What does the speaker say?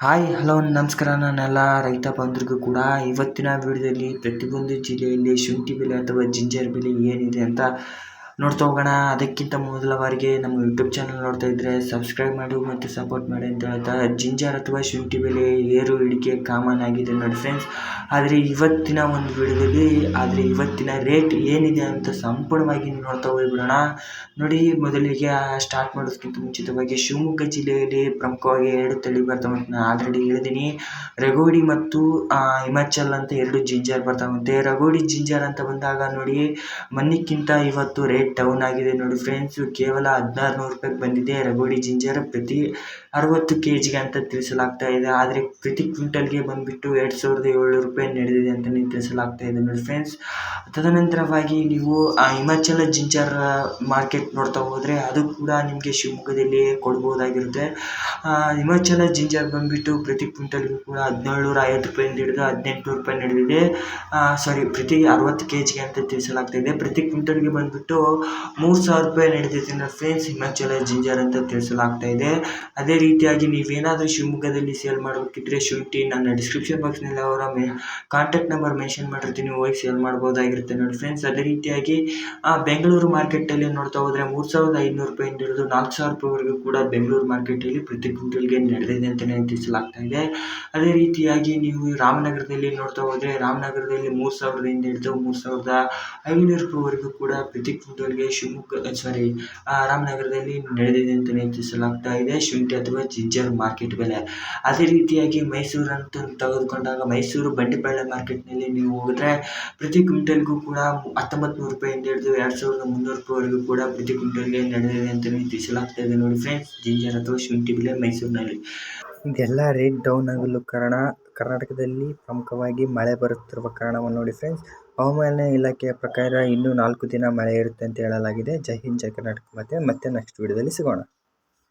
Hi hello ನಮಸ್ಕಾರ. ನಾನೆಲ್ಲ ರೈತ ಬಂಧುರಿಗೂ ಕೂಡ ಇವತ್ತಿನ ವಿಡಿಯೋದಲ್ಲಿ ಪ್ರತಿಯೊಂದು ಜಿಲ್ಲೆಯಲ್ಲಿ ಶುಂಠಿ ಬೆಲೆ ಅಥವಾ ಜಿಂಜರ್ ಬೆಲೆ ಏನಿದೆ ಅಂತ ನೋಡ್ತಾ ಹೋಗೋಣ. ಅದಕ್ಕಿಂತ ಮೊದಲ ಬಾರಿಗೆ ನಮ್ಮ ಯೂಟ್ಯೂಬ್ ಚಾನಲ್ ನೋಡ್ತಾ ಇದ್ದರೆ ಸಬ್ಸ್ಕ್ರೈಬ್ ಮಾಡಿ ಮತ್ತು ಸಪೋರ್ಟ್ ಮಾಡಿ ಅಂತ ಹೇಳ್ತಾ ಜಿಂಜರ್ ಅಥವಾ ಶುಂಠಿ ಬೆಲೆ ಏರು ಇಳಿಕೆ ಕಾಮನ್ ಆಗಿದೆ ನೋಡಿ ಫ್ರೆಂಡ್ಸ್ ಆದರೆ ಇವತ್ತಿನ ಒಂದು ವಿಡಿಯೋದಲ್ಲಿ, ಆದರೆ ಇವತ್ತಿನ ರೇಟ್ ಏನಿದೆ ಅಂತ ಸಂಪೂರ್ಣವಾಗಿ ನೋಡ್ತಾ ಹೋಗ್ಬಿಡೋಣ. ನೋಡಿ, ಮೊದಲಿಗೆ ಸ್ಟಾರ್ಟ್ ಮಾಡೋದಕ್ಕಿಂತ ಮುಂಚಿತವಾಗಿ ಶಿವಮೊಗ್ಗ ಜಿಲ್ಲೆಯಲ್ಲಿ ಪ್ರಮುಖವಾಗಿ ಎರಡು ತಳಿ ಬರ್ತಾವಂತ ನಾನು ಆಲ್ರೆಡಿ ಹೇಳಿದ್ದೀನಿ. ರಗೋಡಿ ಮತ್ತು ಹಿಮಾಚಲ್ ಅಂತ ಎರಡು ಜಿಂಜರ್ ಬರ್ತಾವಂತೆ. ರಗೋಡಿ ಜಿಂಜರ್ ಅಂತ ಬಂದಾಗ ನೋಡಿ ಮನಿಕ್ಕಿಂತ ಇವತ್ತು ರೇಟ್ ಡೌನ್ ಆಗಿದೆ ನೋಡಿ ಫ್ರೆಂಡ್ಸ್ ಕೇವಲ ಹದಿನಾರು ನೂರು ರೂಪಾಯಿಗೆ ಬಂದಿದೆ. ರಗೋಡಿ ಜಿಂಜರ್ ಪ್ರತಿ ಅರವತ್ತು ಕೆ ಜಿಗೆ ಅಂತ ತಿಳಿಸಲಾಗ್ತಾ ಇದೆ. ಆದರೆ ಪ್ರತಿ ಕ್ವಿಂಟಲ್ಗೆ ಬಂದುಬಿಟ್ಟು ಎರಡು ಸಾವಿರದ ಏಳ್ನೂರು ರೂಪಾಯಿ ನಡೆದಿದೆ ಅಂತಲೇ ತಿಳಿಸಲಾಗ್ತಾ ಇದೆ ನೋಡಿ ಫ್ರೆಂಡ್ಸ್ ತದನಂತರವಾಗಿ ನೀವು, ಆ, ಹಿಮಾಚಲ ಜಿಂಜರ್ ಮಾರ್ಕೆಟ್ ನೋಡ್ತಾ ಹೋದರೆ ಅದು ಕೂಡ ನಿಮಗೆ ಶಿವಮೊಗ್ಗದಲ್ಲಿ ಕೊಡ್ಬೋದಾಗಿರುತ್ತೆ. ಹಿಮಾಚಲ ಜಿಂಜರ್ ಬಂದುಬಿಟ್ಟು ಪ್ರತಿ ಕ್ವಿಂಟಲ್ಗೂ ಕೂಡ ಹದಿನೇಳುನೂರ ಐವತ್ತು ರೂಪಾಯಿಂದ ಹಿಡಿದು ಹದಿನೆಂಟು ರೂಪಾಯಿ ನಡೆದಿದೆ. ಸಾರಿ ಪ್ರತಿ ಅರವತ್ತು ಕೆ ಜಿಗೆ ಅಂತ ತಿಳಿಸಲಾಗ್ತಾ ಇದೆ. ಪ್ರತಿ ಕ್ವಿಂಟಲ್ಗೆ ಬಂದುಬಿಟ್ಟು ಮೂರು ಸಾವಿರ ರೂಪಾಯಿ ನಡೆದಿದೆ ನನ್ನ ಫ್ರೆಂಡ್ಸ್ ಹಿಮಾಚಲ ಜಿಂಜರ್ ಅಂತ ತಿಳಿಸಲಾಗ್ತಾ ಇದೆ. ಅದೇ ರೀತಿಯಾಗಿ ನೀವೇನಾದರೂ ಶಿವಮೊಗ್ಗದಲ್ಲಿ ಸೇಲ್ ಮಾಡಬೇಕಿದ್ರೆ ಶುಂಠಿ, ನನ್ನ ಡಿಸ್ಕ್ರಿಪ್ಷನ್ ಬಾಕ್ಸ್ನಲ್ಲಿ ಅವರ ಮೇ ಕಾಂಟ್ಯಾಕ್ಟ್ ನಂಬರ್ ಮೆನ್ಷನ್ ಮಾಡಿರ್ತೀನಿ, ಹೋಗಿ ಸೇಲ್ ಮಾಡ್ಬೋದಾಗಿರುತ್ತೆ ನೋಡಿ ಫ್ರೆಂಡ್ಸ್ ಅದೇ ರೀತಿಯಾಗಿ ಬೆಂಗಳೂರು ಮಾರ್ಕೆಟಲ್ಲಿ ನೋಡ್ತಾ ಹೋದರೆ ಮೂರು ಸಾವಿರದ ಐನೂರು ರೂಪಾಯಿಂದ ಹಿಡಿದು ನಾಲ್ಕು ಸಾವಿರ ರೂಪಾಯಿವರೆಗೂ ಕೂಡ ಬೆಂಗಳೂರು ಮಾರ್ಕೆಟಲ್ಲಿ ಪ್ರತಿ ಕ್ವಿಂಟಲ್ಗೆ ನಡೆದಿದೆ ಅಂತಲೇ ತಿಳಿಸಲಾಗ್ತಾ ಇದೆ. ಅದೇ ರೀತಿಯಾಗಿ ನೀವು ರಾಮನಗರದಲ್ಲಿ ನೋಡ್ತಾ ಹೋದರೆ ರಾಮನಗರದಲ್ಲಿ ಮೂರು ಸಾವಿರದಿಂದ ಹಿಡಿದು ಮೂರು ಸಾವಿರದ ಐನೂರು ರೂಪಾಯಿವರೆಗೂ ಕೂಡ ಪ್ರತಿ ಕ್ವಿಂಟಲ್ಗೆ ಶಿವಮೊಗ್ಗ, ಸಾರಿ ರಾಮನಗರದಲ್ಲಿ ನಡೆದಿದೆ ಅಂತಲೇ ಚಿತ್ರಿಸಲಾಗ್ತಾ ಇದೆ. ಶುಂಠಿ ಅಥವಾ ಜಿಂಜರ್ ಮಾರ್ಕೆಟ್ ಬೆಲೆ. ಅದೇ ರೀತಿಯಾಗಿ ಮೈಸೂರು ಅಂತ ತೆಗೆದುಕೊಂಡಾಗ ಮೈಸೂರು ಬಂಡಿಪಾಳ್ಯ ಮಾರ್ಕೆಟ್ನಲ್ಲಿ ನೀವು ಹೋದರೆ ಪ್ರತಿ ಕ್ವಿಂಟಲ್ಗೂ ಕೂಡ ಹತ್ತೊಂಬತ್ತು ನೂರು ರೂಪಾಯಿಂದ ಹಿಡಿದು ಎರಡು ಸಾವಿರದ ಮುನ್ನೂರು ರೂಪಾಯಿವರೆಗೂ ಕೂಡ ಪ್ರತಿ ಕ್ವಿಂಟಲ್ಗೆ ನಡೆದಿದೆ ಅಂತಲೇ ತಿಳಿಸಲಾಗ್ತಾ ಇದೆ ನೋಡಿ ಫ್ರೆಂಡ್ಸ್ ಜಿಂಜರ್ ಅಥವಾ ಶುಂಠಿ ಬೆಲೆ ಮೈಸೂರಿನಲ್ಲಿ. ಇದೆಲ್ಲ ರೇಟ್ ಡೌನ್ ಆಗಲು ಕಾರಣ ಕರ್ನಾಟಕದಲ್ಲಿ ಪ್ರಮುಖವಾಗಿ ಮಳೆ ಬರುತ್ತಿರುವ ಕಾರಣವನ್ನು ನೋಡಿ ಫ್ರೆಂಡ್ಸ್ ಹವಾಮಾನ ಇಲಾಖೆಯ ಪ್ರಕಾರ ಇನ್ನೂ ನಾಲ್ಕು ದಿನ ಮಳೆ ಇರುತ್ತೆ ಅಂತ ಹೇಳಲಾಗಿದೆ. ಜೈ ಹಿಂದ್, ಜೈ ಕರ್ನಾಟಕ. ಮತ್ತೆ ಮತ್ತೆ ನೆಕ್ಸ್ಟ್ ವಿಡಿಯೋದಲ್ಲಿ ಸಿಗೋಣ.